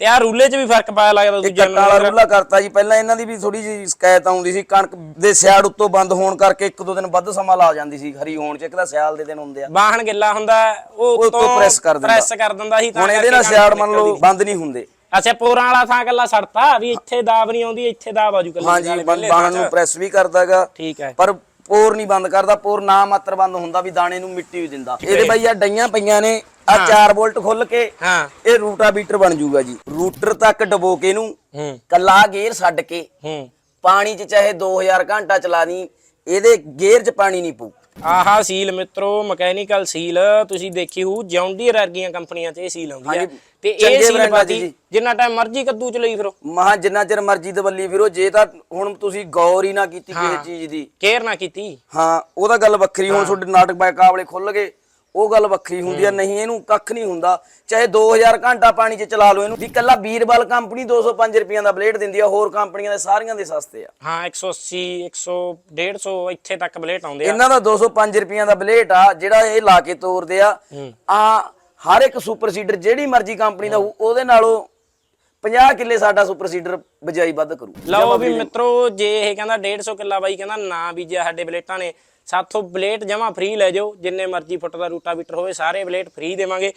ਤੇ ਆ ਰੂਲੇ 'ਚ ਵੀ ਫ਼ਰਕ ਪਾਇਆ ਲੱਗਦਾ ਦੂਜੇ ਕੱਟਾਂ ਵਾਲਾ ਰੂਲਾ ਕਰਤਾ ਜੀ ਪਹਿਲਾਂ ਇਹਨਾਂ ਦੀ ਵੀ ਥੋੜੀ ਜਿਹੀ ਸ਼ਿਕਾਇਤ ਆਉਂਦੀ ਸੀ ਕਣਕ ਦੇ ਸਿਆੜ ਉੱਤੋਂ ਬੰਦ ਹੋਣ ਕਰਕੇ ਇੱਕ ਦੋ ਦਿਨ ਵੱਧ ਸਮਾਂ ਲਾ ਜਾਂਦੀ ਸੀ ਹਰੀ ਹੋਣ ਚ ਇੱਕ ਤਾਂ ਸਿਆਲ ਦੇ ਦਿਨ ਹੁੰਦੇ ਆ ਬਾਹਣ ਗਿੱਲਾ ਹੁੰਦਾ ਉਹ ਉੱਤੋਂ press ਕਰ ਦਿੰਦਾ। ਪ੍ਰੈਸ ਕਰ ਦਿੰਦਾ ਸੀ ਤਾਂ ਹੁਣ ਇਹਦੇ ਨਾਲ ਸਿਆੜ ਮੰਨ ਲਓ। ਬੰਦ ਨਹੀਂ ਹੁੰਦੇ ਅੱਛਾ ਪੋਰਾਂ ਵਾਲਾ ਥਾਂ ਕੱਲਾ ਸੜਤਾ ਵੀ ਇੱਥੇ ਦਾਬ ਨਹੀਂ ਆਉਂਦੀ ਇੱਥੇ ਦਾਬ ਆਜੂ ਕੱਲੀ ਹਾਂਜੀ ਬਾਹਣ ਨੂੰ। ਪ੍ਰੈਸ ਵੀ ਕਰਦਾਗਾ ਠੀਕ ਹੈ ਪਰ ਪੋਰ ਨਹੀਂ ਬੰਦ ਕਰਦਾ ਪੋਰ ਨਾ ਮਾਤਰ ਬੰਦ ਹੁੰਦਾ ਵੀ ਦਾਣੇ ਨੂੰ ਮਿੱਟੀ ਵੀ ਦਿੰਦਾ ਇਹਦੇ ਬਾਈ ਆ ਡਈਆਂ ਪਈਆਂ ਨੇ ਆ 4 ਵੋਲਟ ਖੁੱਲ ਕੇ ਹਾਂ। ਇਹ ਰੂਟਾ ਬੀਟਰ ਬਣ ਜਾਊਗਾ ਜੀ। ਰੂਟਰ ਤੱਕ ਡਬੋ ਕੇ ਨੂੰ ਹੂੰ। ਕੱਲਾ ਗੇਅਰ ਛੱਡ ਕੇ। ਪਾਣੀ 'ਚ ਚਾਹੇ 2000 ਘੰਟਾ ਚਲਾ ਦੀ ਇਹਦੇ ਗੇਅਰ 'ਚ ਪਾਣੀ ਨਹੀਂ ਪਊ। ਆਹਾ ਸੀਲ ਮਿੱਤਰੋ ਮਕੈਨੀਕਲ ਸੀਲ ਤੁਸੀਂ ਦੇਖੀ ਹੋ ਜੌਂਡੀਅਰ ਵਰਗੀਆਂ ਕੰਪਨੀਆਂ 'ਚ ਇਹ ਸੀਲ ਆਉਂਦੀ ਹੈ ਹਾਂਜੀ, ਤੇ ਇਹ ਸੀਲ ਆ ਜੀ। ਜਿੰਨਾ ਟਾਈਮ ਮਰਜ਼ੀ ਕੱਦੂ ਚ ਲਈ ਫਿਰੋ। ਮਹਾ ਜਿੰਨਾ ਚਿਰ ਮਰਜ਼ੀ ਦਵੱਲੀ ਫਿਰੋ ਜੇ ਤਾਂ ਹੁਣ ਤੁਸੀਂ ਗੌਰ ਹੀ ਨਾ ਕੀਤੀ ਕਿਸੇ। ਚੀਜ਼ ਦੀ। ਕੇਅਰ ਨਾ ਕੀਤੀ। ਹਾਂ ਉਹਦਾ ਗੱਲ ਵੱਖਰੀ ਹੁਣ ਤੁਹਾਡੇ ਨਾਟਕ ਬਾਇਕਾਬਲੇ ਖੁੱਲ ਗਏ। ਉਹ ਗੱਲ ਵੱਖਰੀ ਹੁੰਦੀ ਆ ਨਹੀਂ ਇਹਨੂੰ ਕੱਖ ਨਹੀਂ ਹੁੰਦਾ। ਚਾਹੇ 2000 ਘੰਟਾ ਪਾਣੀ 'ਚ ਚਲਾ ਲਓ ਇਹਨੂੰ। ਵੀ ਕੱਲਾ ਵੀਰਬਲ ਕੰਪਨੀ 205 ਰੁਪਈਆਂ ਦਾ ਬਲੇਡ ਦਿੰਦੀ ਆ ਹੋਰ ਕੰਪਨੀਆਂ ਦੇ ਸਾਰੀਆਂ ਦੇ ਸਸਤੇ ਆ। ਹਾਂ 180 100 150 ਇੱਥੇ ਤੱਕ ਬਲੇਟ ਆਉਂਦੇ ਆ। ਇਹਨਾਂ ਦਾ 205 ਰੁਪਈਆਂ ਦਾ ਬਲੇਡ ਆ ਜਿਹੜਾ ਇਹ ਲਾ ਕੇ ਤੋਰਦੇ ਆ। ਆ ਹਰ ਇੱਕ ਸੁਪਰ ਸੀਡਰ ਜਿਹੜੀ ਮਰਜ਼ੀ ਕੰਪਨੀ ਦਾ ਉਹਦੇ ਨਾਲੋਂ 50 ਕਿੱਲੇ ਸਾਡਾ ਸੁਪਰ ਸੀਡਰ ਬਜਾਈ ਵੱਧ ਕਰੂ ਲਓ ਵੀ ਮਿੱਤਰੋ ਜੇ ਇਹ ਕਹਿੰਦਾ 150 ਕਿੱਲਾ ਬਾਈ ਕਹਿੰਦਾ ਨਾ ਬੀਜਿਆ ਸਾਡੇ ਬਲੇਟਾਂ ਨੇ। ਸਾਥੋਂ ਬਲੇਟ ਜਮਾ ਫ੍ਰੀ ਲੈ ਜਾਓ, ਜਿੰਨੇ ਮਰਜ਼ੀ ਫੁੱਟ ਦਾ ਰੂਟਾਵੀਟਰ ਹੋਵੇ, ਸਾਰੇ ਬਲੇਟ ਫ੍ਰੀ ਦੇਵਾਂਗੇ।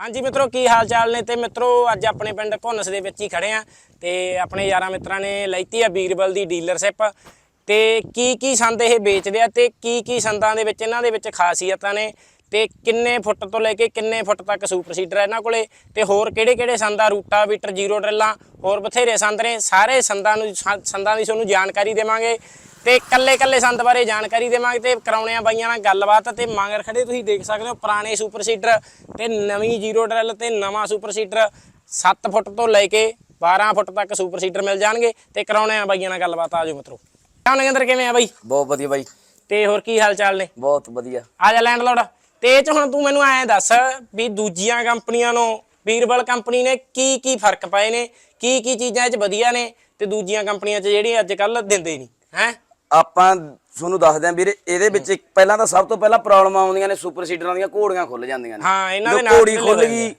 ਹਾਂਜੀ ਮਿੱਤਰੋ, ਕੀ ਹਾਲ ਚਾਲ ਨੇ? ਤੇ ਮਿੱਤਰੋ, ਅੱਜ ਆਪਣੇ ਪਿੰਡ ਘੁੰਨਸ ਦੇ ਵਿੱਚ ਹੀ ਖੜੇ ਆ ਤੇ ਆਪਣੇ ਯਾਰਾਂ ਮਿੱਤਰਾਂ ਨੇ ਲੈਤੀ ਆ ਬੀਰਬਲ ਦੀ ਡੀਲਰਸ਼ਿਪ ਤੇ ਕੀ ਕੀ ਸੰਦ ਇਹ ਵੇਚਦੇ ਆ ਤੇ ਕੀ ਕੀ ਸੰਦਾਂ ਦੇ ਵਿੱਚ, ਇਹਨਾਂ ਦੇ ਵਿੱਚ ਖਾਸੀਅਤਾਂ ਨੇ? ਤੇ ਕਿੰਨੇ ਫੁੱਟ ਤੋਂ ਲੈ ਕੇ ਕਿੰਨੇ ਫੁੱਟ ਤੱਕ ਸੁਪਰ ਸੀਡਰ ਇਹਨਾਂ ਕੋਲੇ? ਤੇ ਹੋਰ ਕਿਹੜੇ ਕਿਹੜੇ ਸੰਦਾਂ, ਰੂਟਾਵੀਟਰ ਜ਼ੀਰੋ ਡਰਿੱਲਾਂ ਹੋਰ ਬਥੇਰੇ ਸੰਦ ਨੇ। ਸਾਰੇ ਸੰਦਾਂ ਨੂੰ ਸੰ- ਸੰਦਾਂ ਦੀ ਤੁਹਾਨੂੰ ਜਾਣਕਾਰੀ ਦੇਵਾਂਗੇ। ਤੇ ਕੱਲੇ ਕੱਲੇ ਸੰਦ ਬਾਰੇ ਜਾਣਕਾਰੀ ਦੇਵਾਂਗੇ ਤੇ ਕਰਾਉਣੇ ਆ ਬਾਈਆਂ ਨਾਲ ਗੱਲਬਾਤ ਤੇ ਮੰਗਰ ਖੜੇ ਤੁਸੀਂ ਦੇਖ ਸਕਦੇ ਹੋ ਪੁਰਾਣੇ ਸੁਪਰ ਸੀਡਰ ਤੇ ਨਵੀਂ ਜ਼ੀਰੋ ਡਰਿੱਲ ਤੇ ਨਵਾਂ ਸੁਪਰ ਸੀਡਰ। 7 ਫੁੱਟ ਤੋਂ ਲੈ ਕੇ 12 ਫੁੱਟ ਤੱਕ ਸੁਪਰ ਸੀਡਰ ਮਿਲ ਜਾਣਗੇ ਤੇ ਕਰਾਉਣੇ ਆ ਬਾਈਆਂ ਨਾਲ ਗੱਲਬਾਤ ਆਜੋ ਮਿੱਤਰੋ। ਕਿਉਂ ਨਗਿੰਦਰ ਕਿਵੇਂ ਆ ਬਾਈ? ਬਹੁਤ ਵਧੀਆ ਬਾਈ। ਤੇ ਹੋਰ ਕੀ ਹਾਲ ਚਾਲ ਨੇ? ਬਹੁਤ ਵਧੀਆ। ਆ ਜਾ ਲੈਂਡਲੋਡ। ਤੇ ਇਹ ਚ ਹੁਣ ਤੂੰ ਮੈਨੂੰ ਐਂ ਦੱਸ ਵੀ ਦੂਜੀਆਂ ਕੰਪਨੀਆਂ ਨੂੰ ਵੀਰਬਲ ਕੰਪਨੀ ਨੇ ਕੀ ਕੀ ਫ਼ਰਕ ਪਾਏ ਨੇ ਕੀ ਕੀ ਚੀਜ਼ਾਂ ਚ ਵਧੀਆ ਨੇ ਤੇ ਦੂਜੀਆਂ ਕੰਪਨੀਆਂ ਚ ਜਿਹੜੀਆਂ ਅੱਜ ਕੱਲ ਦਿੰਦੇ ਨਹੀਂ ਹੈ? ਆਪਾਂ ਤੁਹਾਨੂੰ ਦੱਸਦੇ ਆਂ ਵੀਰੇ ਇਹਦੇ ਵਿੱਚ ਇੱਕ ਪਹਿਲਾਂ ਤਾਂ ਸਭ ਤੋਂ ਪਹਿਲਾਂ ਪ੍ਰੋਬਲਮ ਆਉਂਦੀਆਂ ਨੇ ਸੁਪਰ ਸੀਡਰਾਂ ਦੀਆਂ ਘੋੜੀਆਂ ਖੁੱਲ ਜਾਂਦੀਆਂ ਨੇ। ਹਾਂ, ਇਹਨਾਂ ਦੇ ਨਾਲ ਘੋੜੀ ਖੁੱਲ ਗਈ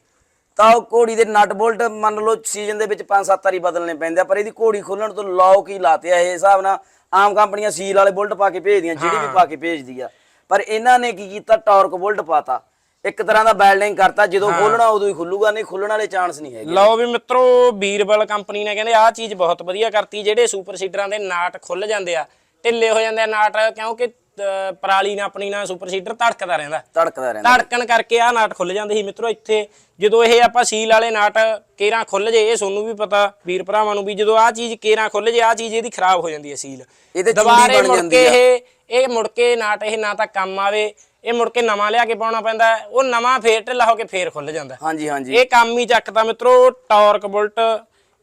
ਤਾਂ ਉਹ ਘੋੜੀ ਦੇ ਨਟ ਬੋਲਟ ਮੰਨ ਲਓ ਸੀਜ਼ਨ ਦੇ ਵਿੱਚ 5-7 ਵਾਰੀ ਬਦਲਣੇ ਪੈਂਦੇ ਆ ਪਰ ਇਹਦੀ ਘੋੜੀ ਖੋਲਣ ਤੋਂ ਲੌਕ ਹੀ ਲਾਤੇ ਆ ਇਹ ਹਿਸਾਬ ਨਾਲ ਆਮ ਕੰਪਨੀਆਂ ਸੀਲ ਵਾਲੇ ਬੁਲਟ ਪਾ ਕੇ ਭੇਜਦੀਆਂ ਜਿਹੜੀ ਵੀ ਪਾ ਕੇ ਭੇਜਦੀ ਆ। ਪਰ ਇਹਨਾਂ ਨੇ ਕੀ ਕੀਤਾ ਟਾਰਕ ਬੁਲਟ ਪਾਤਾ। ਇੱਕ ਤਰ੍ਹਾਂ ਦਾ ਬੈਲਡਿੰਗ ਕਰਤਾ ਜਦੋਂ ਖੋਲਣਾ ਉਦੋਂ ਹੀ ਖੁੱਲੂਗਾ ਨਹੀਂ ਖੁੱਲਣ ਵਾਲੇ ਚਾਂਸ ਨਹੀਂ ਹੈਗੇ। ਲਓ ਵੀ ਮਿੱਤਰੋ ਵੀਰਬਲ ਕੰਪਨੀ ਨੇ ਕਹਿੰਦੇ ਆਹ ਚੀਜ਼ ਬਹੁਤ ਵਧੀਆ ਕਰਤੀ ਜਿਹੜੇ ਸੁਪਰ ਸੀਡਰਾਂ ਦੇ ਨਾਟ ਖੁੱਲ ਜਾਂਦੇ ਆ ਢਿੱਲੇ ਹੋ ਜਾਂਦੇ ਆ ਨਾਟ ਕਿਉਂਕਿ ਅਹ, ਪਰਾਲੀ ਨਾਲ ਆਪਣੀ ਨਾਲ ਸੁਪਰ ਸੀਡਰ ਧੜਕਦਾ ਰਹਿੰਦਾ। ਧੜਕਦਾ ਰਹਿੰਦਾ। ਧੜਕਣ ਕਰਕੇ ਆ ਨਾਟ ਖੁੱਲ ਜਾਂਦੇ ਸੀ ਮਿੱਤਰੋ ਇੱਥੇ। ਜਦੋਂ ਇਹ ਆਪਾਂ ਸੀਲ ਵਾਲੇ ਨਾਟ ਕੇਰਾਂ ਖੁੱਲ ਜੇ ਇਹ ਤੁਹਾਨੂੰ ਵੀ ਪਤਾ ਵੀਰ ਭਰਾਵਾਂ ਨੂੰ ਵੀ ਜਦੋਂ ਆ ਚੀਜ਼ ਕੇਰਾਂ ਖੁੱਲ ਜੇ ਆ ਚੀਜ਼ ਇਹਦੀ ਖਰਾਬ ਹੋ ਜਾਂਦੀ ਹੈ ਸੀਲ ਇਹਦੇ ਚੂੜੀ ਦੁਬਾਰੇ ਬਣ ਮੁੜ ਜਾਂਦੀ ਕੇ ਆ। ਇਹ ਇਹ ਮੁੜ ਕੇ ਨਾਟ ਇਹ ਨਾ ਤਾਂ ਕੰਮ ਆਵੇ ਇਹ ਮੁੜ ਕੇ ਨਵਾਂ ਲਿਆ ਕੇ ਪਾਉਣਾ ਪੈਂਦਾ ਹੈ। ਉਹ ਨਵਾਂ ਫੇਰ ਢਿੱਲਾ ਹੋ ਕੇ ਫੇਰ ਖੁੱਲ ਜਾਂਦਾ। ਹਾਂਜੀ ਹਾਂਜੀ। ਇਹ ਕੰਮ ਹੀ ਚੱਕਦਾ ਮਿੱਤਰੋ ਟਾਰਕ ਬੁਲਟ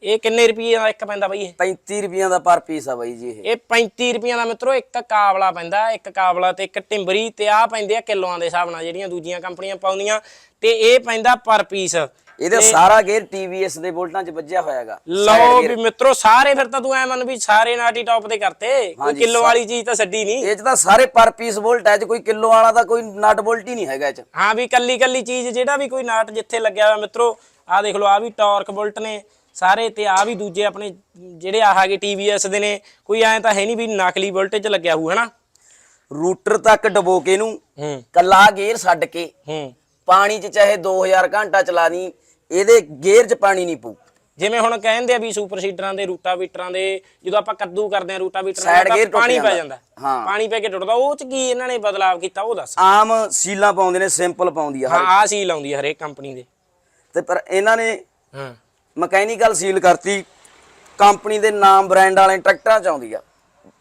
ਇਹ ਕਿੰਨੇ ਰੁਪਏ ਦਾ ਇੱਕ ਪੈਂਦਾ ਬਈ ਇਹ? 35 ਰੁਪਈਆਂ ਦਾ ਪਰ ਪੀਸ ਆ ਬਾਈ ਜੀ ਇਹ। ਇਹ 35 ਰੁਪਈਆਂ ਦਾ ਮਿੱਤਰੋ ਇੱਕ ਕਾਬਲਾ ਪੈਂਦਾ ਇੱਕ ਕਾਬਲਾ ਤੇ ਇੱਕ ਟਿੰਬਰੀ ਤੇ ਆ ਪੈਂਦੇ ਆ ਕਿਲੋਆਂ ਦੇ ਹਿਸਾਬ ਨਾਲ ਜਿਹੜੀਆਂ ਦੂਜੀਆਂ ਕੰਪਨੀਆਂ ਪਾਉਂਦੀਆਂ ਤੇ ਇਹ ਪੈਂਦਾ ਪਰ ਪੀਸ। ਇਹਦੇ ਸਾਰਾ ਗੇਅਰ TVS ਦੇ ਬੁਲਟਾਂ 'ਚ ਵੱਜਿਆ ਹੋਇਆਗਾ ਲਓ ਵੀ ਮਿੱਤਰੋ ਸਾਰੇ ਫਿਰ ਤਾਂ ਤੂੰ ਐ ਮੰਨ ਵੀ ਸਾਰੇ ਨਾਟੀ ਟੌਪ ਤੇ ਕਰਤੇ ਕੋਈ ਹਾਂਜੀ, ਕਿਲੋ ਵਾਲੀ ਚੀਜ਼ ਤਾਂ ਛੱਡੀ ਨਹੀਂ। ਇਹ 'ਚ ਤਾਂ ਸਾਰੇ ਪਰ ਪੀਸ ਬੁਲਟ ਹੈ 'ਚ ਕੋਈ ਕਿਲੋ ਵਾਲਾ ਤਾਂ ਕੋਈ ਨਟ ਬੁਲਟ ਹੀ ਨਹੀਂ ਹੈਗਾ ਇਹ 'ਚ। ਹਾਂ ਵੀ ਕੱਲੀ ਕੱਲੀ ਚੀਜ਼ ਜਿਹੜਾ ਵੀ ਕੋਈ ਨਾਟ ਜਿੱਥੇ ਲੱਗਿਆ ਹੋਇਆ ਮਿੱਤਰੋ ਆ ਦੇਖ ਲਓ ਆ ਵੀ ਟਾਰਕ ਬੁਲਟ ਨੇ ਸਾਰੇ ਤੇ ਆ ਵੀ ਦੂਜੇ ਆਪਣੇ ਜਿਹੜੇ ਆ ਹੈਗੇ TVS ਦੇ ਨੇ ਕੋਈ ਐ ਤਾਂ ਹੈ ਨਹੀਂ ਵੀ ਨਕਲੀ ਬੁਲਟ 'ਚ ਲੱਗਿਆ ਹੋਊ ਹਨਾ? ਰੂਟਰ ਤੱਕ ਡਬੋ ਕੇ ਨੂੰ ਹੂੰ। ਕੱਲਾ ਗੇਅਰ ਛੱਡ ਕੇ ਹੂੰ। ਪਾਣੀ 'ਚ ਚਾਹੇ 2000 ਘੰਟਾ ਚਲਾ ਦੀ ਇਹਦੇ ਗੇਅਰ 'ਚ ਪਾਣੀ ਨਹੀਂ ਪਊ। ਜਿਵੇਂ ਹੁਣ ਕਹਿੰਦੇ ਆ ਵੀ ਸੁਪਰ ਸੀਡਰਾਂ ਦੇ ਰੂਟਾਵੀਟਰਾਂ ਦੇ ਜਦੋਂ ਆਪਾਂ ਕੱਦੂ ਕਰਦੇ ਆ ਰੂਟਾਵੀਟਰਾਂ Side ਦਾ gear ਤਾਂ ਟੁੱਟ ਪਾਣੀ ਪੈ ਜਾਂਦਾ। ਜਾਂਦਾ। ਹਾਂ। ਪਾਣੀ ਪੈ ਕੇ ਟੁੱਟਦਾ ਉਹ ਚ ਕੀ ਇਹਨਾਂ ਨੇ ਬਦਲਾਵ ਕੀਤਾ ਉਹ ਦੱਸ। ਆਮ ਸੀਲਾਂ ਪਾਉਂਦੇ ਨੇ ਸਿੰਪਲ ਪਾਉਂਦੀ ਆ ਹਾਂ ਹਰ ਆ ਸੀਲ ਆਉਂਦੀ ਆ ਹਰੇਕ ਕੰਪਨੀ ਦੇ। ਤੇ ਪਰ ਇਹਨਾਂ ਨੇ ਹਾਂ। ਮਕੈਨੀਕਲ ਸੀਲ ਕਰਤੀ। ਕੰਪਨੀ ਦੇ ਨਾਮ ਬ੍ਰਾਂਡ ਵਾਲੇ ਟਰੈਕਟਰਾਂ 'ਚ ਆਉਂਦੀ ਆ।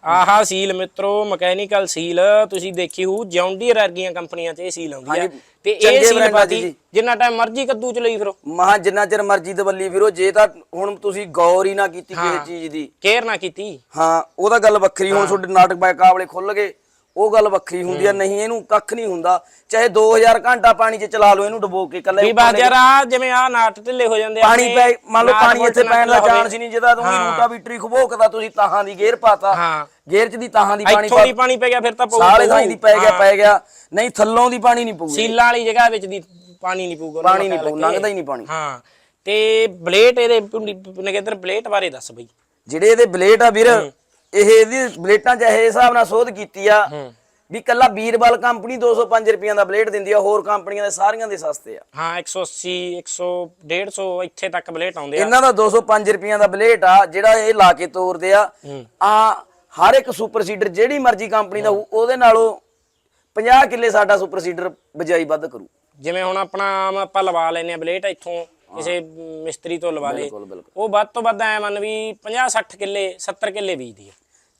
ਆਹਾ ਸੀਲ ਮਿੱਤਰੋ ਮਕੈਨੀਕਲ ਸੀਲ ਤੁਸੀਂ ਦੇਖੀ ਹੋ ਜੌਂਡੀਅਰ ਵਰਗੀਆਂ ਕੰਪਨੀਆਂ 'ਚ ਇਹ ਸੀਲ ਆਉਂਦੀ ਆ। ਤੇ ਇਹ ਸੀਲ ਪਾਤੀ। ਜਿੰਨਾ ਟਾਈਮ ਮਰਜ਼ੀ ਕੱਦੂ ਚ ਲਈ ਫਿਰੋ। ਮਹਾ ਜਿੰਨਾ ਚਿਰ ਮਰਜ਼ੀ ਦਵੱਲੀ ਫਿਰੋ ਜੇ ਤਾਂ ਹੁਣ ਤੁਸੀਂ ਗੌਰ ਹੀ ਨਾ ਕੀਤੀ ਕਿਸੇ ਚੀਜ਼ ਦੀ। ਕੇਅਰ ਨਾ ਕੀਤੀ। ਹਾਂ ਉਹਦਾ ਗੱਲ ਵੱਖਰੀ ਹੁਣ ਤੁਹਾਡੇ ਨਾਟਕ ਬਾਇਕਾਬਲੇ ਖੁੱਲ ਗਏ। ਉਹ ਗੱਲ ਵੱਖਰੀ ਹੁੰਦੀ ਆ ਨਹੀਂ ਇਹਨੂੰ ਕੱਖ ਨਹੀਂ ਹੁੰਦਾ। ਚਾਹੇ 2000 ਘੰਟਾ ਪਾਣੀ 'ਚ ਚਲਾ ਲਓ ਇਹਨੂੰ ਡਬੋ ਕੇ ਕੱਲੇ ਵੀ ਬਾਦ ਯਾਰ ਆ ਜਿਵੇਂ ਆ ਨਾਟ ਢਿੱਲੇ ਹੋ ਜਾਂਦੇ ਆ ਪਾਣੀ ਪੈ ਮੰਨ ਲਓ ਪਾਣੀ ਇੱਥੇ ਪੈਣ ਦਾ। ਚਾਂਸ ਹੀ ਨਹੀਂ ਜਿਹਦਾ ਤੁਸੀਂ ਰੂਟਾ ਬੀਟਰੀ ਖਬੋਕਦਾ ਤੁਸੀਂ ਤਾਹਾਂ ਦੀ ਗੇਅਰ ਪਾਤਾ। ਹਾਂ। ਗੇਅਰ 'ਚ ਦੀ ਤਾਹਾਂ ਦੀ ਪਾਣੀ ਇੱਥੋਂ ਦੀ ਪਾਣੀ ਪੈ ਗਿਆ ਫਿਰ ਤਾਂ ਪਊ ਪਊ। ਥਾਂ ਦੀ ਪੈ ਗਿਆ। ਪੈ ਗਿਆ। ਨਹੀਂ ਥੱਲੋਂ ਦੀ ਪਾਣੀ ਨਹੀਂ ਪਊਗੀ। ਸੀਲਾਂ ਵਾਲੀ ਜਗ੍ਹਾ ਵਿੱਚ ਦੀ ਪਾਣੀ ਨਹੀਂ ਪਊਗਾ ਪਾਣੀ ਨਹੀਂ ਪਊ। ਲੰਘਦਾ ਹੀ ਨਹੀਂ ਪਾਣੀ। ਹਾਂ। ਤੇ ਬਲੇਟ ਇਹਦੇ ਨਗੇਂਦਰ ਬਲੇਟ ਬਾਰੇ ਦੱਸ ਬਈ। ਜਿਹੜੇ ਇਹਦੇ ਬਲੇਟ ਆ ਵੀਰ ਇਹ ਇਹਦੀ ਬਲੇਟਾਂ ਚ ਇਹ ਹਿਸਾਬ ਨਾਲ ਸੋਧ ਕੀਤੀ ਆ ਵੀ ਕੱਲਾ ਵੀਰਬਲ ਕੰਪਨੀ 205 ਰੁਪਈਆਂ ਦਾ ਬਲੇਡ ਦਿੰਦੀ ਆ ਹੋਰ ਕੰਪਨੀਆਂ ਦੇ ਸਾਰੀਆਂ ਦੇ ਸਸਤੇ ਆ। ਹਾਂ 180 100 150 ਇੱਥੇ ਤੱਕ ਬਲੇਟ ਆਉਂਦੇ ਆ। ਇਹਨਾਂ ਦਾ 205 ਰੁਪਈਆਂ ਦਾ ਬਲੇਟ ਆ ਜਿਹੜਾ ਇਹ ਲਾ ਕੇ ਤੋਰਦੇ ਆ। ਆ ਹਰ ਇੱਕ ਸੁਪਰ ਸੀਡਰ ਜਿਹੜੀ ਮਰਜ਼ੀ ਕੰਪਨੀ ਦਾ ਉਹਦੇ ਨਾਲੋਂ 50 ਕਿੱਲੇ ਸਾਡਾ ਸੁਪਰ ਸੀਡਰ ਬਜਾਈ ਵੱਧ ਕਰੂ। ਜਿਵੇਂ ਹੁਣ ਆਪਣਾ ਆਮ ਆਪਾਂ ਲਵਾ ਲੈਨੇ ਆ ਬਲੇਟ ਇੱਥੋਂ ਕਿਸੇ ਮਿਸਤਰੀ ਤੋਂ ਲਵਾ ਲੇ ਉਹ ਵੱਧ ਤੋਂ ਵੱਧ ਐ ਮੰਨ ਵੀ 50 60 ਕਿੱਲੇ 70 ਕਿੱਲੇ ਬੀਜਦੀ ਆ।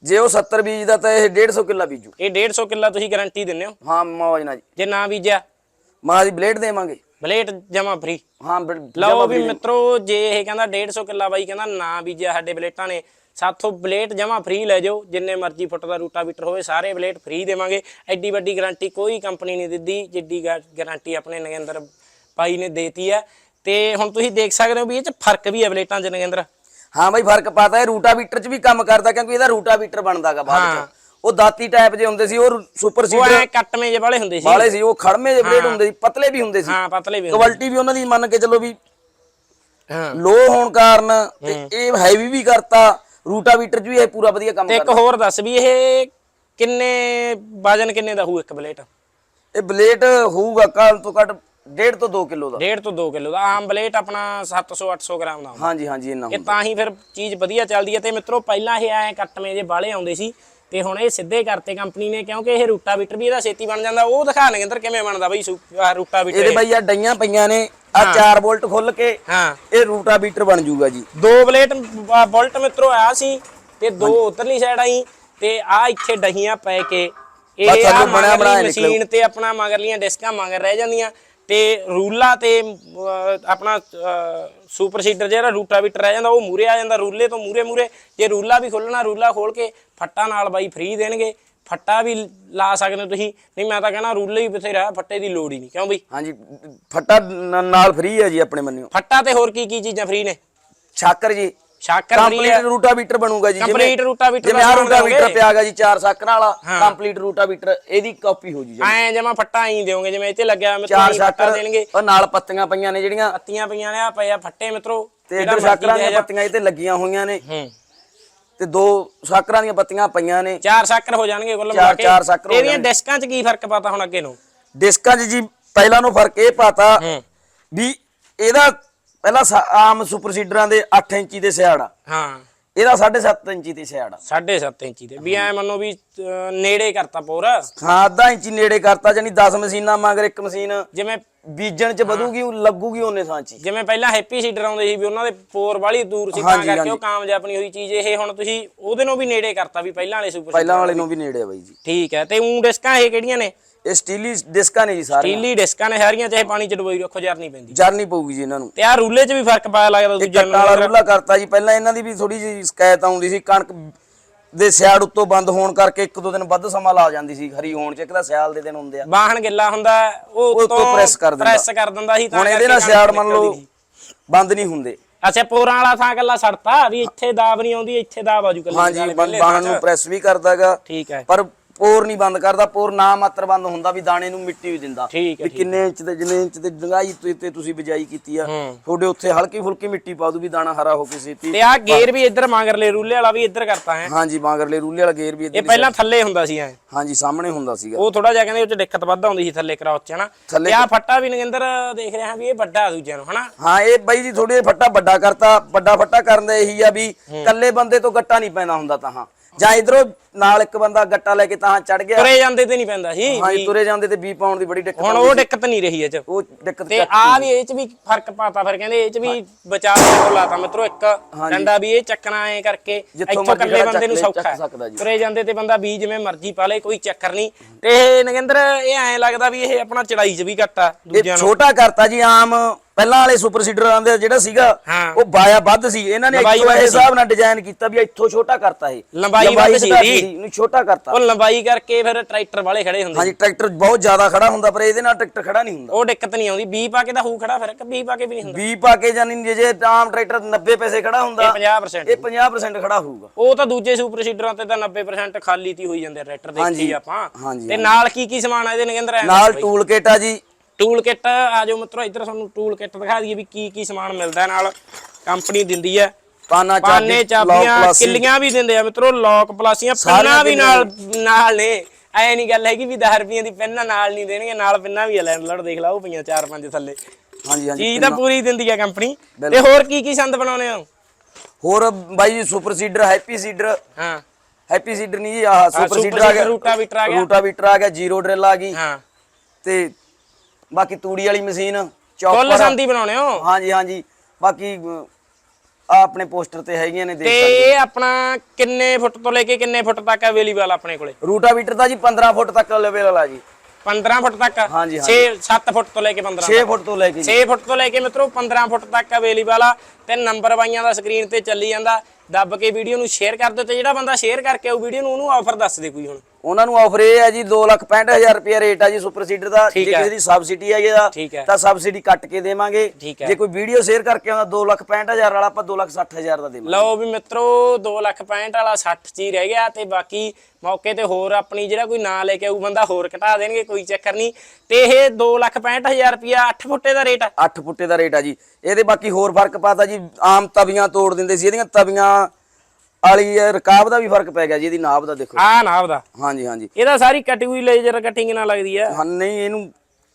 ਜੇ ਉਹ 70 ਬੀਜ ਦਾ ਤਾਂ ਇਹ 150 ਕਿੱਲਾ ਬੀਜੂ। ਇਹ 150 ਕਿੱਲਾ ਤੁਸੀਂ ਗਾਰੰਟੀ ਦਿੰਦੇ ਹੋ? ਹਾਂ ਮੌਜ ਨਾਲ ਜੀ ਜੇ ਨਾ ਬੀਜਿਆ? ਮਾਂ ਦੀ ਬਲੇਡ ਦੇਵਾਂਗੇ। ਬਲੇਟ ਜਮਾ ਫ੍ਰੀ ਹਾਂ ਲਓ ਵੀ ਮਿੱਤਰੋ ਜੇ ਇਹ ਕਹਿੰਦਾ 150 ਕਿੱਲਾ ਬਾਈ ਕਹਿੰਦਾ ਨਾ ਬੀਜਿਆ ਸਾਡੇ ਬਲੇਟਾਂ ਨੇ ਸਾਥੋਂ ਬਲੇਟ ਜਮਾ ਫ੍ਰੀ ਲੈ ਜਾਓ। ਜਿੰਨੇ ਮਰਜ਼ੀ ਫੁੱਟ ਦਾ ਰੂਟਾਵੀਟਰ ਹੋਵੇ ਸਾਰੇ ਬਲੇਟ ਫ੍ਰੀ ਦੇਵਾਂਗੇ। ਐਡੀ ਵੱਡੀ ਗਾਰੰਟੀ ਕੋਈ ਕੰਪਨੀ ਨਹੀਂ ਦਿੰਦੀ ਜਿੱਡੀ ਗਾਰੰਟੀ ਆਪਣੇ ਨਗੇਂਦਰ ਭਾਈ ਨੇ ਦੇਤੀ ਹੈ ਤੇ ਹੁਣ ਤੁਸੀਂ ਦੇਖ ਸਕਦੇ ਹੋ ਵੀ ਇਹ ਚ ਫ਼ਰਕ ਵੀ ਹੈ ਬਲੇਟਾਂ ਚ ਨਗੇਂਦਰ। ਹਾਂ ਬਾਈ ਫ਼ਰਕ ਪਾਤਾ ਹੈ ਰੂਟਾਵੀਟਰ 'ਚ ਵੀ ਕੰਮ ਕਰਦਾ ਕਿਉਂਕਿ ਇਹਦਾ ਰੂਟਾਵੀਟਰ ਬਣਦਾਗਾ ਬਾਅਦ। 'ਚ। ਉਹ ਦਾਤੀ ਟਾਈਪ ਦੇ ਹੁੰਦੇ ਸੀ ਉਹ ਸੁਪਰ ਉਹ ਸੀਡਰ ਐ ਕੱਟਵੇਂ ਜੇ ਵਾਲੇ ਹੁੰਦੇ ਸੀ। ਵਾਲੇ ਸੀ ਉਹ ਖੜਮੇ ਜਿਹੇ ਬਲੇਡ ਹੁੰਦੇ ਸੀ ਪਤਲੇ ਵੀ ਹੁੰਦੇ ਸੀ। ਹਾਂ ਪਤਲੇ ਵੀ ਕੁਆਲਿਟੀ ਵੀ ਉਹਨਾਂ ਦੀ ਮੰਨ ਕੇ ਚੱਲੋ ਵੀ ਹਾਂ। ਲੋ ਹੋਣ ਕਾਰਨ ਤੇ ਇਹ ਹੈਵੀ ਵੀ ਕਰਤਾ ਰੂਟਾਵੀਟਰ 'ਚ ਵੀ ਇਹ ਪੂਰਾ ਵਧੀਆ ਕੰਮ ਤੇ ਇੱਕ ਕਰਦਾ। ਹੋਰ ਦੱਸ ਵੀ ਇਹ ਕਿੰਨੇ ਵਜਨ ਕਿੰਨੇ ਦਾ ਹੋਊ ਇੱਕ ਬਲੇਟ? ਇਹ ਬਲੇਡ ਹੋਊਗਾ ਕੱਲ ਤੋਂ ਘੱਟ 1.5 ਤੋਂ 2 ਕਿਲੋ ਦਾ। 1.5 ਤੋਂ 2 ਕਿਲੋ ਦਾ। ਆਮ ਬਲੇਟ ਆਪਣਾ 700 800 ਗ੍ਰਾਮ ਦਾ ਹੁੰਦਾ। ਹਾਂਜੀ ਹਾਂਜੀ ਇੰਨਾ ਇਹ ਤਾਂ ਹੀ ਫਿਰ ਚੀਜ਼ ਵਧੀਆ ਚੱਲਦੀ ਹੈ। ਤੇ ਮਿੱਤਰੋ ਪਹਿਲਾਂ ਇਹ ਐ ਕੱਟਵੇਂ ਜੇ ਬਾਲੇ ਆਉਂਦੇ ਸੀ ਤੇ ਹੁਣ ਇਹ ਸਿੱਧੇ ਕਰਤੇ ਕੰਪਨੀ ਨੇ ਕਿਉਂਕਿ ਇਹ ਰੂਟਾਵੀਟਰ ਵੀ ਇਹਦਾ ਛੇਤੀ ਬਣ ਜਾਂਦਾ। ਉਹ ਦਿਖਾ ਨਗਿੰਦਰ ਕਿਵੇਂ ਬਣਦਾ ਬਈ ਰੂਟਾਵੀਟਰ ਇਹਦੇ ਬਾਈ ਆ ਡਈਆਂ ਪਈਆਂ ਨੇ ਆ 4 ਵੋਲਟ ਖੁੱਲ ਕੇ ਹਾਂ। ਇਹ ਰੂਟਾਵੀਟਰ ਬਣ ਜਾਊਗਾ ਜੀ। ਦੋ ਬਲੇਟ ਬੋਲਟ ਮਿੱਤਰੋ ਆਇਆ ਸੀ ਤੇ ਦੋ ਉਧਰਲੀ ਸਾਈਡ ਆਈ ਤੇ ਆ ਇੱਥੇ ਡਹੀਆਂ ਪੈ ਕੇ। ਇਹ ਬਸ ਆ ਬਣਿਆ ਬਣਾਇਆ ਮਸ਼ੀਨ ਤੇ ਆਪਣਾ ਮਗਰਲੀਆਂ ਡਿਸਕਾਂ ਮਗਰ ਰਹਿ ਜਾਂਦੀਆਂ। ਤੇ ਰੂਲਾ ਤੇ ਆਪਣਾ ਸੁਪਰ ਸੀਡਰ ਜਿਹੜਾ ਰੂਟਾਵੀਟਰ ਰਹਿ ਜਾਂਦਾ ਉਹ ਮੂਰੇ ਆ ਜਾਂਦਾ ਰੂਲੇ ਤੋਂ ਮੂਰੇ ਮੂਰੇ ਜੇ ਰੂਲਾ ਵੀ ਖੋਲਣਾ ਰੂਲਾ ਖੋਲ ਕੇ ਫੱਟਾ ਨਾਲ ਬਾਈ ਫ੍ਰੀ ਦੇਣਗੇ। ਫੱਟਾ ਵੀ ਲਾ ਸਕਦੇ ਹੋ ਤੁਸੀਂ। ਨਹੀਂ ਮੈਂ ਤਾਂ ਕਹਿੰਦਾ ਰੂਲੇ ਹੀ ਬਥੇਰਾ ਫੱਟੇ ਦੀ ਲੋੜ ਹੀ ਨਹੀਂ। ਕਿਉਂ ਬਈ? ਹਾਂਜੀ ਫੱਟਾ ਨਾਲ ਫ੍ਰੀ ਹੈ ਜੀ ਆਪਣੇ ਮੰਨਿਓ। ਫੱਟਾ ਤੇ ਹੋਰ ਕੀ ਕੀ ਚੀਜ਼ਾਂ ਫ੍ਰੀ ਨੇ? ਛਾਕਰ ਜੀ। ਸ਼ਾਕਰ ਫ੍ਰੀ ਕੰਪਲੀਟ ਹੈ। ਰੂਟਾਵੀਟਰ ਬਣੂਗਾ ਜੀ Complete ਰੂਟਾਵੀਟਰ ਜਿਵੇਂ ਦਾ ਆ ਸਮਾਨ ਰੂਟਾਵੀਟਰ ਦਿਓਗੇ। ਪਿਆਗਾ ਜੀ ਚਾਰ ਸਾਕਰਾਂ ਵਾਲਾ ਕੰਪਲੀਟ ਰੂਟਾਵੀਟਰ ਇਹਦੀ ਕਾਪੀ ਹੋ ਜੀ ਐ ਜਮਾ ਫੱਟਾ ਹੀ ਦਿਓਗੇ ਜਿਵੇਂ ਇੱਥੇ ਲੱਗਿਆ ਮੈਂ ਚਾਰ ਫੱਟਾ ਸਾਕਰ ਦੇਣਗੇ। ਉਹ ਨਾਲ ਪੱਤੀਆਂ ਪਈਆਂ ਨੇ ਜਿਹੜੀਆਂ। ਪੱਤੀਆਂ ਪਈਆਂ ਨੇ ਆ ਪਏ ਆ ਫੱਟੇ ਮਿੱਤਰੋ। ਤੇ ਜਿਹੜਾ ਇਧਰ ਮਰਜ਼ੀ ਸਾਕਰਾਂ ਲੈ ਦੀਆਂ ਜਾ। ਪੱਤੀਆਂ ਇਹ ਤੇ ਲੱਗੀਆਂ ਹੋਈਆਂ ਨੇ। ਹੂੰ। ਤੇ ਦੋ ਸਾਕਰਾਂ ਦੀਆਂ ਪੱਤੀਆਂ ਪਈਆਂ ਨੇ। ਚਾਰ ਸਾਕਰ ਹੋ ਜਾਣਗੇ ਕੁੱਲ ਮਿਲਾ ਚਾਰ- ਕੇ। ਚਾਰ ਸਾਕਰ ਹੋ ਇਹਦੀਆਂ ਜਾਣਗੇ। ਡਿਸਕਾਂ 'ਚ ਕੀ ਫ਼ਰਕ ਪਤਾ ਹੁਣ ਅੱਗੇ ਨੂੰ? ਡਿਸਕਾਂ 'ਚ ਜੀ ਪਹਿਲਾਂ ਨੂੰ ਫ਼ਰਕ ਇਹ ਪਾਤਾ ਹੂੰ। ਵੀ ਇਹਦਾ ਪਹਿਲਾਂ ਸਾ- ਆਮ ਸੁਪਰ ਸੀਡਰਾਂ ਦੇ 8 ਇੰਚੀ ਦੇ ਸਿਆੜ ਹਾਂ। ਇਹਦਾ 7.5 ਇੰਚੀ ਦੇ ਸਿਆੜ ਆ। 7.5 ਇੰਚੀ ਦੇ। ਵੀ ਐ ਮੰਨੋ ਵੀ ਅਹ, ਨੇੜੇ ਕਰਤਾ ਪੂਰਾ। ਹਾਂ ਅੱਧਾ ਇੰਚੀ ਨੇੜੇ ਕਰਤਾ ਜਾਨੀ 10 ਮਸ਼ੀਨਾਂ ਮਗਰ ਇੱਕ ਮਸ਼ੀਨ ਜਿਵੇਂ ਬੀਜਣ 'ਚ ਵਧੂਗੀ ਉਹ ਲੱਗੂਗੀ ਉਹਨੇ ਥਾਂ 'ਚ ਹੀ। ਜਿਵੇਂ ਪਹਿਲਾਂ ਹੈਪੀ ਸੀਡਰ ਆਉਂਦੇ ਸੀ ਵੀ ਉਹਨਾਂ ਦੇ ਪੋਰ ਵਾਲੀ ਦੂਰ ਸੀ ਤਾਂ ਹਾਂਜੀ, ਕਰਕੇ ਉਹ ਹਾਂਜੀ। ਕਾਮਯਾਬ ਨਹੀਂ ਹੋਈ ਚੀਜ਼। ਇਹ ਹੁਣ ਤੁਸੀਂ ਉਹਦੇ ਨੂੰ ਵੀ ਨੇੜੇ ਕਰਤਾ ਵੀ ਪਹਿਲਾਂ ਵਾਲੇ ਸੁਪਰ ਪਹਿਲਾਂ ਵਾਲੇ ਨੂੰ। ਵੀ ਨੇੜੇ ਆ ਬਾਈ ਜੀ। ਠੀਕ ਹੈ ਤੇ ਉਹ ਡਿਸਕਾਂ ਇਹ ਕਿਹੜੀਆਂ ਨੇ? ਇਹ ਸਟੀਲੀ ਡਿਸਕਾਂ ਨੇ ਜੀ ਸਾਰੀਆਂ। ਟੀਲੀ ਡਿਸਕਾਂ ਨੇ ਸਾਰੀਆਂ ਚਾਹੇ ਪਾਣੀ 'ਚ ਡੁਬੋਈ ਰੱਖੋ ਜਰ ਨਹੀਂ ਪੈਂਦੀ। ਜਰਨੀ ਪਊਗੀ ਜੀ ਇਹਨਾਂ ਨੂੰ। ਤੇ ਆ ਰੂਲੇ 'ਚ ਵੀ ਫ਼ਰਕ ਪਾਇਆ ਲੱਗਦਾ ਦੂਜੇ ਕੱਟਾਂ ਵਾਲਾ ਰੂਲਾ ਕਰਤਾ ਜੀ ਪਹਿਲਾਂ ਇਹਨਾਂ ਦੀ ਵੀ ਥੋੜੀ ਜਿਹੀ ਸ਼ਿਕਾਇਤ ਆਉਂਦੀ ਸੀ ਕਣਕ ਦੇ ਸਿਆੜ ਉੱਤੋਂ ਬੰਦ ਹੋਣ ਕਰਕੇ ਇੱਕ ਦੋ ਦਿਨ ਵੱਧ ਸਮਾਂ ਲਾ ਜਾਂਦੀ ਸੀ ਹਰੀ ਹੋਣ ਚ ਇੱਕ ਤਾਂ ਸਿਆਲ ਦੇ ਦਿਨ ਹੁੰਦੇ ਆ ਬਾਹਣ ਗਿੱਲਾ ਹੁੰਦਾ ਉਹ ਉੱਤੋਂ press ਕਰ ਦਿੰਦਾ। ਪ੍ਰੈਸ ਕਰ ਦਿੰਦਾ ਸੀ ਤਾਂ ਹੁਣ ਇਹਦੇ ਨਾਲ ਸਿਆੜ ਮੰਨ ਲਓ। ਬੰਦ ਨਹੀਂ ਹੁੰਦੇ ਅੱਛਾ ਪੋਰਾਂ ਵਾਲਾ ਥਾਂ ਕੱਲਾ ਸੜਤਾ ਵੀ ਇੱਥੇ ਦਾਬ ਨਹੀਂ ਆਉਂਦੀ ਇੱਥੇ ਦਾਬ ਆਜੂ ਕੱਲੀ ਹਾਂਜੀ ਬਾਹਣ ਨੂੰ। ਪ੍ਰੈਸ ਵੀ ਕਰਦਾਗਾ ਠੀਕ ਹੈ ਪਰ ਪੋਰ ਨਹੀਂ ਬੰਦ ਕਰਦਾ ਪੋਰ ਨਾ ਮਾਤਰ ਬੰਦ ਹੁੰਦਾ ਵੀ ਦਾਣੇ ਨੂੰ ਮਿੱਟੀ ਵੀ ਦਿੰਦਾ। ਵੀ ਕਿੰਨੇ ਇੰਚ ਤੇ ਜਿੰਨੇ ਇੰਚ ਤੇ ਡੰਗਾਈ ਤੇ ਤੁਸੀਂ ਬਿਜਾਈ ਕੀਤੀ ਆ। ਤੁਹਾਡੇ ਉੱਥੇ ਹਲਕੀ ਫੁਲਕੀ ਮਿੱਟੀ ਪਾ ਦੂ ਵੀ ਦਾਣਾ ਹਰਾ ਹੋ ਕੇ ਸੀਤੀ ਤੇ ਆ ਗੇਰ ਵੀ ਇੱਧਰ ਮੰਗਰਲੇ ਰੂਲੇ ਵਾਲਾ ਵੀ ਇੱਧਰ ਕਰਤਾ ਹੈ। ਹਾਂਜੀ ਮਾਂਗਰਲੇ ਰੂਲੇ ਵਾਲਾ ਗੇਰ ਵੀ ਇਹ ਇੱਧਰ ਪਹਿਲਾਂ ਥੱਲੇ ਹੁੰਦਾ ਸੀ ਐ। ਹਾਂਜੀ ਸਾਹਮਣੇ ਹੁੰਦਾ ਸੀਗਾ। ਉਹ ਥੋੜਾ ਜਿਹਾ ਕਹਿੰਦੇ ਉਹ ਚ ਦਿੱਕਤ ਵੱਧ ਆਉਂਦੀ ਸੀ ਥੱਲੇ ਕਰਾਉਚ ਚ ਹਨਾ ਤੇ ਆ ਫੱਟਾ ਵੀ ਨਗਿੰਦਰ ਦੇਖ ਰਿਹਾ ਵੀ ਇਹ ਵੱਡਾ ਦੂਜਿਆਂ ਨੂੰ ਹਨਾ ਹਾਂ ਇਹ ਬਾਈ ਜੀ ਥੋੜੀ ਫੱਟਾ ਵੱਡਾ ਕਰਤਾ। ਵੱਡਾ ਫੱਟਾ ਕਰਨ ਦਾ ਇਹੀ ਆ ਵੀ ਇਕੱਲੇ ਬੰਦੇ ਤੋਂ ਗੱਟਾ ਨਹੀਂ ਪੈਂਦਾ ਹੁੰਦਾ ਤਾਂ ਹਾਂ। ਜਾਂ ਇਧਰੋਂ ਨਾਲ ਇੱਕ ਬੰਦਾ ਗੱਟਾ ਲੈ ਕੇ ਤਾਂ ਚੜ ਗਿਆ। ਤੁਰੇ ਜਾਂਦੇ ਤੇ ਨਹੀਂ ਪੈਂਦਾ ਸੀ। ਹਾਂਜੀ ਤੁਰੇ ਜਾਂਦੇ ਤੇ ਬੀ ਪਾਉਣ ਦੀ ਬੜੀ ਦਿੱਕਤ ਹੁਣ ਉਹ ਦਿੱਕਤ ਨਹੀਂ ਰਹੀ ਇਹ ਚ। ਉਹ ਦਿੱਕਤ ਤੇ ਆ ਵੀ ਇਹ ਚ ਵੀ ਫ਼ਰਕ ਪਾਤਾ ਫਿਰ ਕਹਿੰਦੇ ਇਹ ਚ ਵੀ ਬਚਾਅ ਦੇ ਕੋਲ ਲਾਤਾ ਮਿੱਤਰੋ ਇੱਕ ਡੰਡਾ ਵੀ ਇਹ ਚੱਕਣਾ ਐ ਕਰਕੇ ਇੱਥੋਂ ਖੜਾ ਬੰਦੇ ਨੂੰ ਸੌਖਾ ਹੈ। ਤੁਰੇ ਜਾਂਦੇ ਤੇ ਬੰਦਾ ਵੀ ਜਿਵੇਂ ਮਰਜ਼ੀ ਪਾ ਲੇ ਕੋਈ ਚੱਕਰ ਨਹੀਂ। ਤੇ ਨਗਿੰਦਰ ਇਹ ਐਂ ਲੱਗਦਾ ਵੀ ਇਹ ਆਪਣਾ ਚੜਾਈ ਚ ਵੀ ਘੱਟ ਇਹ ਦੂਜਿਆਂ ਨੂੰ। ਛੋਟਾ ਕਰਤਾ ਜੀ ਆਮ ਪਹਿਲਾਂ ਵਾਲੇ ਸੁਪਰ ਸੀਡਰ ਆਂਦੇ ਜਿਹੜਾ ਸੀਗਾ ਹਾਂ। ਉਹ ਬਾਇਆ ਵੱਧ ਸੀ। ਇਹਨਾਂ ਨੇ ਇਹ ਸੀ। ਹਿਸਾਬ ਨਾਲ ਡਿਜ਼ਾਈਨ ਕੀਤਾ ਵੀ ਇੱਥੋਂ ਛੋਟਾ ਕਰਤਾ ਇਹ। ਲੰਬਾਈ ਵੱਧ ਸੀ। ਇਹਨੂੰ ਛੋਟਾ ਕਰਤਾ। ਉਹ ਲੰਬਾਈ ਕਰਕੇ ਫਿਰ ਟਰੈਕਟਰ ਵਾਲੇ ਖੜੇ ਹੁੰਦੇ ਹਾਂਜੀ ਟਰੈਕਟਰ ਬਹੁਤ ਜ਼ਿਆਦਾ ਖੜਾ ਹੁੰਦਾ ਪਰ ਇਹਦੇ ਨਾਲ ਟਰੈਕਟਰ ਖੜਾ ਨਹੀਂ ਹੁੰਦਾ। ਉਹ ਦਿੱਕਤ ਨਹੀਂ ਆਉਂਦੀ। 20 ਪਾ ਕੇ ਤਾਂ ਹੋਊ ਖੜਾ ਫਿਰ ਕਿ 20 ਪਾ ਕੇ ਵੀ ਨਹੀਂ ਹੁੰਦਾ। ਵੀ ਪਾ ਕੇ ਜਾਨੀ ਜੇ- ਆਮ ਟਰੈਕਟਰ 90 ਪੈਸੇ ਖੜਾ ਹੁੰਦਾ ਇਹ 50% ਇਹ 50% ਖੜਾ ਹੋਊਗਾ। ਉਹ ਤਾਂ ਦੂਜੇ ਸੁਪਰ ਸੀਡਰਾਂ ਤੇ ਤਾਂ 90% ਖਾਲੀ ਤੀ ਹੋਈ ਜਾਂਦੇ ਟਰੈਕਟਰ ਦੇਖੀ ਆਪਾਂ। ਤੇ ਨਾਲ ਕੀ ਕੀ ਸਮਾਨ ਆ ਇਹਦੇ ਨਗਿੰਦਰ? ਨਾਲ। ਟੂਲ ਕਿਟ ਆ ਜੀ ਟੂਲ ਕਿੱਟ ਆ ਜਾਓ ਮਿੱਤਰੋ ਇੱਧਰ ਤੁਹਾਨੂੰ ਟੂਲ ਕਿੱਟ ਦਿਖਾ ਦਈਏ ਵੀ ਕੀ ਕੀ ਸਮਾਨ ਮਿਲਦਾ ਨਾਲ। ਕੰਪਨੀ ਦਿੰਦੀ ਹੈ। ਪਾਨਾ ਪਾਨੇ ਚਾਬੀ ਚਾਬੀਆਂ ਕਿੱਲੀਆਂ ਵੀ ਦਿੰਦੇ ਆ ਮਿੱਤਰੋ ਲੌਕ ਪਲਾਸੀਆਂ ਪਿੰਨਾਂ ਵੀ ਨਾਲ ਨਾਲ ਨੇ। ਐ ਨਹੀਂ ਗੱਲ ਹੈਗੀ ਵੀ 10 ਰੁਪਈਆਂ ਦੀ ਪਿੰਨ ਨਾਲ ਨਹੀਂ ਦੇਣਗੇ ਨਾਲ ਪਿੰਨਾਂ ਵੀ ਆ ਲੈਂਡਲੋਡ ਦੇਖ ਲਾ ਉਹ ਪਈਆਂ ਚਾਰ ਪੰਜ ਥੱਲੇ। ਹਾਂਜੀ ਹਾਂਜੀ ਚੀਜ਼ ਤਾਂ ਪੂਰੀ ਦਿੰਦੀ ਆ ਕੰਪਨੀ ਤੇ ਹੋਰ ਕੀ ਕੀ ਸੰਦ ਬਣਾਉਣੇ ਹੋ? ਹੋਰ ਬਾਈ ਜੀ ਸੁਪਰ ਸੀਡਰ ਹੈਪੀ ਸੀਡਰ ਹਾਂ। ਹੈਪੀ ਸੀਡਰ ਨਹੀਂ ਜੀ ਆਹ ਸੁਪਰ ਸੀਡਰ ਆ ਗਿਆ। ਆ ਗਿਆ। ਰੂਟਾਵੀਟਰ ਆ ਗਿਆ ਜ਼ੀਰੋ ਡਰਿਲ ਆ ਗਈ। ਹਾਂ। ਤੇ ਬਾਕੀ ਤੂੜੀ ਵਾਲੀ ਮਸ਼ੀਨ ਫੁੱਲ ਚੌਪਰ ਸੰਦੀ ਬਣਾਉਣੇ ਹੋ? ਹਾਂਜੀ ਹਾਂਜੀ। ਬਾਕੀ ਅਹ, ਆ ਆਪਣੇ ਪੋਸਟਰ ਤੇ ਹੈਗੀਆਂ ਨੇ ਤੇ ਦੇਖ ਸਕਦੇ ਇਹ ਆਪਣਾ ਕਿੰਨੇ ਫੁੱਟ ਤੋਂ ਲੈ ਕੇ ਕਿੰਨੇ ਫੁੱਟ ਤੱਕ ਅਵੇਲੇਬਲ ਆਪਣੇ ਕੋਲੇ? ਰੂਟਾਵੀਟਰ ਦਾ ਜੀ 15 ਫੁੱਟ ਤੱਕ ਅਵੇਲੇਬਲ ਆ ਜੀ। 15 ਫੁੱਟ ਤੱਕ? ਹਾਂਜੀ, 6 7 ਫੁੱਟ ਤੋਂ ਲੈ ਕੇ 15 6 ਫੁੱਟ ਤੋਂ ਲੈ ਕੇ ਜੀ। 6 ਫੁੱਟ ਤੋਂ ਲੈ ਕੇ ਮਿੱਤਰੋ 15 ਫੁੱਟ ਤੱਕ ਅਵੇਲੇਬਲ ਆ। ਤੇ ਨੰਬਰ ਬਾਈਆਂ ਦਾ ਸਕਰੀਨ ਤੇ ਚੱਲੀ ਜਾਂਦਾ। ਦੱਬ ਕੇ ਵੀਡੀਓ ਨੂੰ ਸ਼ੇਅਰ ਕਰ ਦਿਓ ਤੇ ਜਿਹੜਾ ਬੰਦਾ ਸ਼ੇਅਰ ਕਰਕੇ ਆਉ ਵੀਡੀਓ ਨੂੰ ਉਹਨੂੰ ਆਫਰ ਦੱਸ ਦੇ ਕੋਈ ਹੁਣ। ਉਹਨਾਂ ਨੂੰ ਆਫਰ ਇਹ ਹੈ ਜੀ 265000 ਰੁਪਏ ਰੇਟ ਆ ਜੀ ਸੁਪਰ ਸੀਡਰ ਦਾ ਜੇ। ਕਿਸੇ ਦੀ ਸਬਸਿਡੀ ਹੈ ਇਹਦਾ। ਤਾਂ ਸਬਸਿਡੀ ਕੱਟ ਕੇ ਦੇਵਾਂਗੇ। ਜੇ ਕੋਈ ਵੀਡੀਓ ਸ਼ੇਅਰ ਕਰਕੇ ਆਉਂਦਾ 265000 ਵਾਲਾ ਆਪਾਂ 260000 ਦਾ ਦੇਵਾਂਗੇ ਲਓ ਵੀ ਮਿੱਤਰੋ 2 ਲੱਖ 65 ਵਾਲਾ 60 ਚ ਹੀ ਰਹਿ ਗਿਆ ਤੇ ਬਾਕੀ ਮੌਕੇ ਤੇ ਹੋਰ ਆਪਣੀ ਜਿਹੜਾ ਕੋਈ ਨਾਂ ਲੈ ਕੇ ਆਊ ਬੰਦਾ ਹੋਰ ਘਟਾ ਦੇਣਗੇ ਕੋਈ ਚੱਕਰ ਨਹੀਂ ਤੇ ਇਹ 2 ਲੱਖ 65000 ਰੁਪਿਆ 8 ਫੁੱਟੇ ਦਾ ਰੇਟ ਆ 8 ਫੁੱਟੇ ਦਾ ਰੇਟ ਆ ਜੀ ਇਹਦੇ ਬਾਕੀ ਹੋਰ ਫ਼ਰਕ ਪਾਤਾ ਜੀ ਆਮ ਤਵੀਆਂ ਤੋੜ ਦਿੰਦੇ ਸੀ ਇਹਦੀਆਂ ਤਵੀਆਂ ਇਹ ਰਕਾਬ ਦਾ ਵੀ ਫ਼ਰਕ ਪੈ ਗਿਆ ਜੀ ਇਹਦੀ ਨਾਬ ਦਾ ਦੇਖੋ। ਆ ਨਾ ਉਹਦਾ ਹਾਂਜੀ ਹਾਂਜੀ। ਇਹਦਾ ਸਾਰੀ ਕਟੀ ਹੋਈ ਲੇਜ਼ਰ ਕਟਿੰਗ ਨਾਲ ਲੱਗਦੀ ਆ। ਹਾਂ ਨਹੀਂ ਇਹਨੂੰ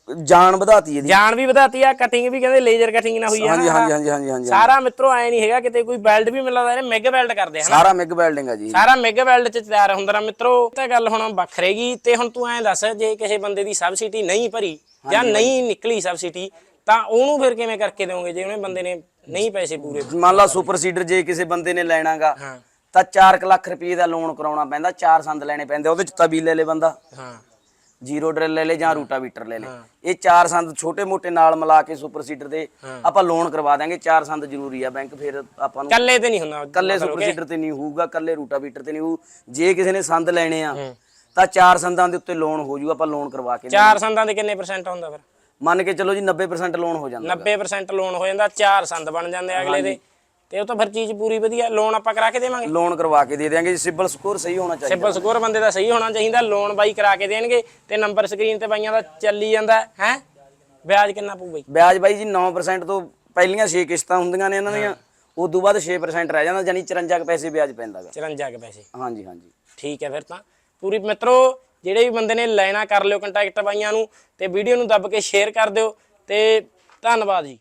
ਜਾਨ ਵਧਾਤੀ ਇਹਦੀ। ਜਾਨ ਵੀ ਵਧਾਤੀ ਆ ਕਟਿੰਗ ਵੀ ਕਹਿੰਦੇ ਲੇਜ਼ਰ ਕਟਿੰਗ ਨਾਲ ਹੋਈ ਆ। ਹਾਂਜੀ ਹਾਂਜੀ ਹਾਂਜੀ ਹਾਂਜੀ ਹਾਂਜੀ। ਸਾਰਾ ਮਿੱਤਰੋ ਐ ਨਹੀਂ ਹੈਗਾ ਕਿਤੇ ਕੋਈ ਬੈਲਟ ਵੀ ਮਿਲਦਾ ਇਹਨੇ ਮੈਗ ਬੈਲਟ ਕਰਦੇ ਹਨਾ? ਸਾਰਾ ਮਿਗ ਵੈਲਡਿੰਗ ਆ ਜੀ। ਸਾਰਾ ਮੈਗ ਬੈਲਟ ਚ ਤਿਆਰ ਹੁੰਦਾ ਨਾ ਮਿੱਤਰੋ ਤਾਂ ਗੱਲ ਹੁਣ ਵੱਖਰੇਗੀ। ਤੇ ਹੁਣ ਤੂੰ ਐਂ ਦੱਸ ਜੇ ਕਿਸੇ ਬੰਦੇ ਦੀ ਸਬਸਿਡੀ ਨਹੀਂ ਭਰੀ ਜਾਂ ਨਹੀਂ ਨਿਕਲੀ ਸਬਸਿਡੀ ਤਾਂ ਉਹਨੂੰ ਫਿਰ ਕਿਵੇਂ ਕਰਕੇ ਦੇਵੋਗੇ ਜੇ ਉਹਨੇ ਬੰਦੇ ਨੇ ਨਹੀਂ ਪੈਸੇ ਪੂਰੇ ਮੰਨ ਲਾ ਸੁਪਰ ਸੀਡਰ ਜੇ ਕਿਸੇ ਬੰਦੇ ਨੇ ਲੈਣਾਗਾ ਤਾਂ 4 ਲੱਖ ਰੁਪਏ ਦਾ ਲੋਨ ਕਰਾਉਣਾ ਪੈਂਦਾ ਚਾਰ ਸੰਦ ਲੈਣੇ ਪੈਂਦੇ ਉਹਦੇ ਚ ਤਬੀ ਲੈ ਲੇ ਬੰਦਾ। ਹਾਂ। ਜ਼ੀਰੋ ਡਰਿਲ ਲੈ ਲੇ ਜਾਂ ਰੂਟਾਵੀਟਰ ਲੈ ਲੇ। ਇਹ ਚਾਰ ਸੰਦ ਛੋਟੇ ਮੋਟੇ ਨਾਲ ਮਿਲਾ ਕੇ ਸੁਪਰ ਸੀਡਰ ਦੇ ਆਪਾਂ ਲੋਨ ਕਰਵਾ ਦਾਂਗੇ ਚਾਰ ਸੰਦ ਜ਼ਰੂਰੀ ਆ ਬੈਂਕ ਫਿਰ ਆਪਾਂ ਨੂੰ ਕੱਲੇ ਤੇ ਨਹੀਂ ਹੁੰਦਾ ਕੱਲੇ ਸੁਪਰ ਸੀਡਰ ਤੇ ਨਹੀਂ ਹੋਊਗਾ ਕੱਲੇ ਰੂਟਾਵੀਟਰ ਤੇ ਨਹੀਂ ਹੋਊ। ਜੇ ਕਿਸੇ ਨੇ ਸੰਦ ਲੈਣੇ ਆ ਤਾਂ ਚਾਰ ਸੰਦਾਂ ਦੇ ਉੱਤੇ ਲੋਨ ਹੋ ਜੂ ਆਪਾਂ ਲੋਨ ਕਰਵਾ ਕੇ ਚਾਰ ਸੰਦਾਂ ਦੇ ਕਿੰਨੇ ਪਰਸੈਂਟ ਹੁੰਦਾ ਫਿਰ? ਮੰਨ ਕੇ ਚੱਲੋ ਜੀ 90% ਲੋਨ ਹੋ ਜਾਂਦਾ 90% ਲੋਨ ਹੋ ਜਾਂਦਾ ਚਾਰ ਸੰਦ ਬਣ ਜਾਂਦੇ ਅਗਲੇ ਦੇ। ਤੇ ਉਹ ਤਾਂ ਫਿਰ ਚੀਜ਼ ਪੂਰੀ ਵਧੀਆ ਲੋਨ ਆਪਾਂ ਕਰਾ ਕੇ ਦੇਵਾਂਗੇ। ਲੋਨ ਕਰਵਾ ਕੇ ਦੇ ਦਿਆਂਗੇ ਜੀ ਸਿਬਲ ਸਕੋਰ ਸਹੀ ਹੋਣਾ ਚਾਹੀਦਾ। ਸਿੰਪਲ ਸਕੋਰ ਬੰਦੇ ਦਾ ਸਹੀ ਹੋਣਾ ਚਾਹੀਦਾ ਲੋਨ ਬਾਈ ਕਰਾ ਕੇ ਦੇਣਗੇ ਤੇ ਨੰਬਰ ਸਕਰੀਨ ਤੇ ਬਾਈਆਂ ਦਾ ਚੱਲੀ ਜਾਂਦਾ ਹੈ? ਵਿਆਜ ਕਿੰਨਾ ਪਊ ਬਾਈ? ਵਿਆਜ ਬਾਈ ਜੀ 9% ਤੋਂ ਪਹਿਲੀਆਂ 6 ਕਿਸ਼ਤਾਂ ਹੁੰਦੀਆਂ ਨੇ ਇਹਨਾਂ ਦੀਆਂ ਉਸ ਤੋਂ ਬਾਅਦ 6% ਰਹਿ ਜਾਂਦਾ ਯਾਨੀ 54 ਕੁ ਪੈਸੇ ਵਿਆਜ ਪੈਂਦਾਗਾ 54 ਕੇ ਪੈਸੇ। ਹਾਂਜੀ ਹਾਂਜੀ। ਠੀਕ ਹੈ ਫਿਰ ਤਾਂ। ਪੂਰੀ ਮਿੱਤਰੋ ਜਿਹੜੇ ਵੀ ਬੰਦੇ ਨੇ ਲੈਣਾ ਕਰ ਲਿਓ ਕੰਟੈਕਟ ਬਾਈਆਂ ਨੂੰ ਤੇ ਵੀਡੀਓ ਨੂੰ ਦੱਬ ਕੇ ਸ਼ੇਅਰ ਕਰ ਦਿਓ ਤੇ ਧੰਨਵਾਦ ਜੀ।